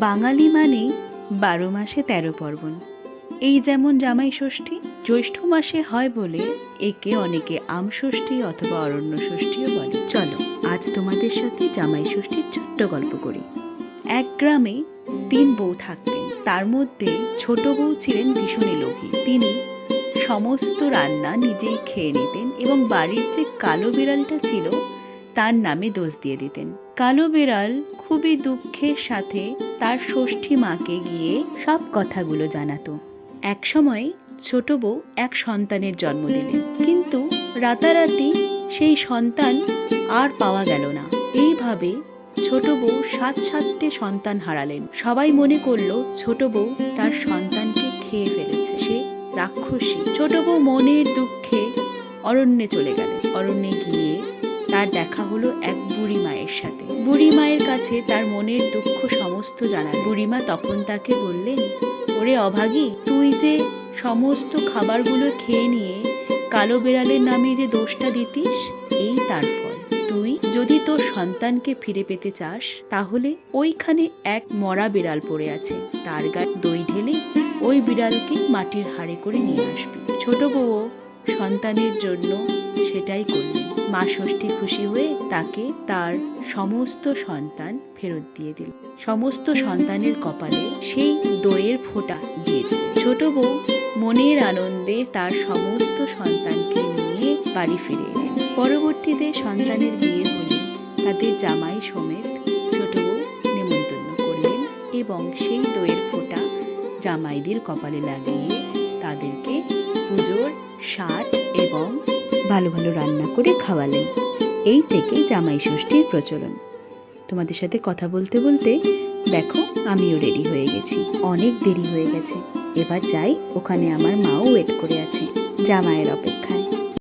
বাঙালি মানেই বারো মাসে তেরো পার্বণ। এই যেমন জামাই ষষ্ঠী, জ্যৈষ্ঠ মাসে হয় বলে একে অনেকে আম ষষ্ঠী অথবা অরণ্য ষষ্ঠীও বলে। চলো, আজ তোমাদের সাথে জামাই ষষ্ঠীর ছোট্ট গল্প করি। এক গ্রামে তিন বউ থাকতেন। তার মধ্যে ছোট বউ ছিলেন ভীষণই লোভী তিনি সমস্ত রান্না নিজেই খেয়ে নিতেন এবং বাড়ির যে কালো বিড়ালটা ছিল তার নামে দোষ দিয়ে দিতেন। কালো বিড়াল খুবই দুঃখের সাথে তার ষষ্ঠী মাকে গিয়ে সব কথাগুলো জানাতো। একসময় ছোট বউ এক সন্তানের জন্ম দিলেন। কিন্তু রাতারাতি সেই সন্তান আর পাওয়া গেল না। এইভাবে ছোট বউ সাত সাতটে সন্তান হারালেন। সবাই মনে করল ছোট বউ তার সন্তানকে খেয়ে ফেলেছে। সে রাক্ষসী। ছোট বউ মনের দুঃখে অরণ্যে চলে গেলেন। অরণ্যে গিয়ে তার দেখা হলো এক বুড়ি মায়ের সাথে। বুড়ি মায়ের কাছে তার মনের দুঃখ সমস্ত জানাল বুড়িমা তখন তাকে বললেন, ওরে অভাগী, তুই যে সমস্ত খাবারগুলো খেয়ে নিয়ে কালো বেড়ালের নামে যে দোষটা দিতিস, এই তার ফল। তুই যদি তোর সন্তানকে ফিরে পেতে চাস, তাহলে ওইখানে এক মরা বিড়াল পড়ে আছে। তার গায়ে দই ঢেলে ওই বিড়ালকে মাটির হাড়ে করে নিয়ে আসবি। ছোট বউও সন্তানের জন্য সেটাই করলেন মা ষষ্ঠী খুশি হয়ে তাকে তার সমস্ত সন্তান ফেরত দিয়ে দিল। সমস্ত সন্তানের কপালে সেই দইয়ের ফোঁটা দিয়ে দিল। ছোট বউ মনের আনন্দে তার সমস্ত সন্তানকে নিয়ে বাড়ি ফিরে এলেন পরবর্তীতে সন্তানের বিয়ে হলে তাদের জামাই সমেত ছোট বউ নেমন্তন্ন করলেন এবং সেই দইয়ের ফোঁটা জামাইদের কপালে লাগিয়ে তাদেরকে পুজোর শাট এবং ভালো ভালো রান্না করে খাওয়ালেন। এই থেকে জামাই ষষ্ঠীর প্রচলন। তোমাদের সাথে কথা বলতে বলতে, দেখো, আমিও রেডি হয়ে গেছি। অনেক দেরি হয়ে গেছে। এবার যাই, ওখানে আমার মাও ওয়েট করে আছে, জামাইয়ের অপেক্ষা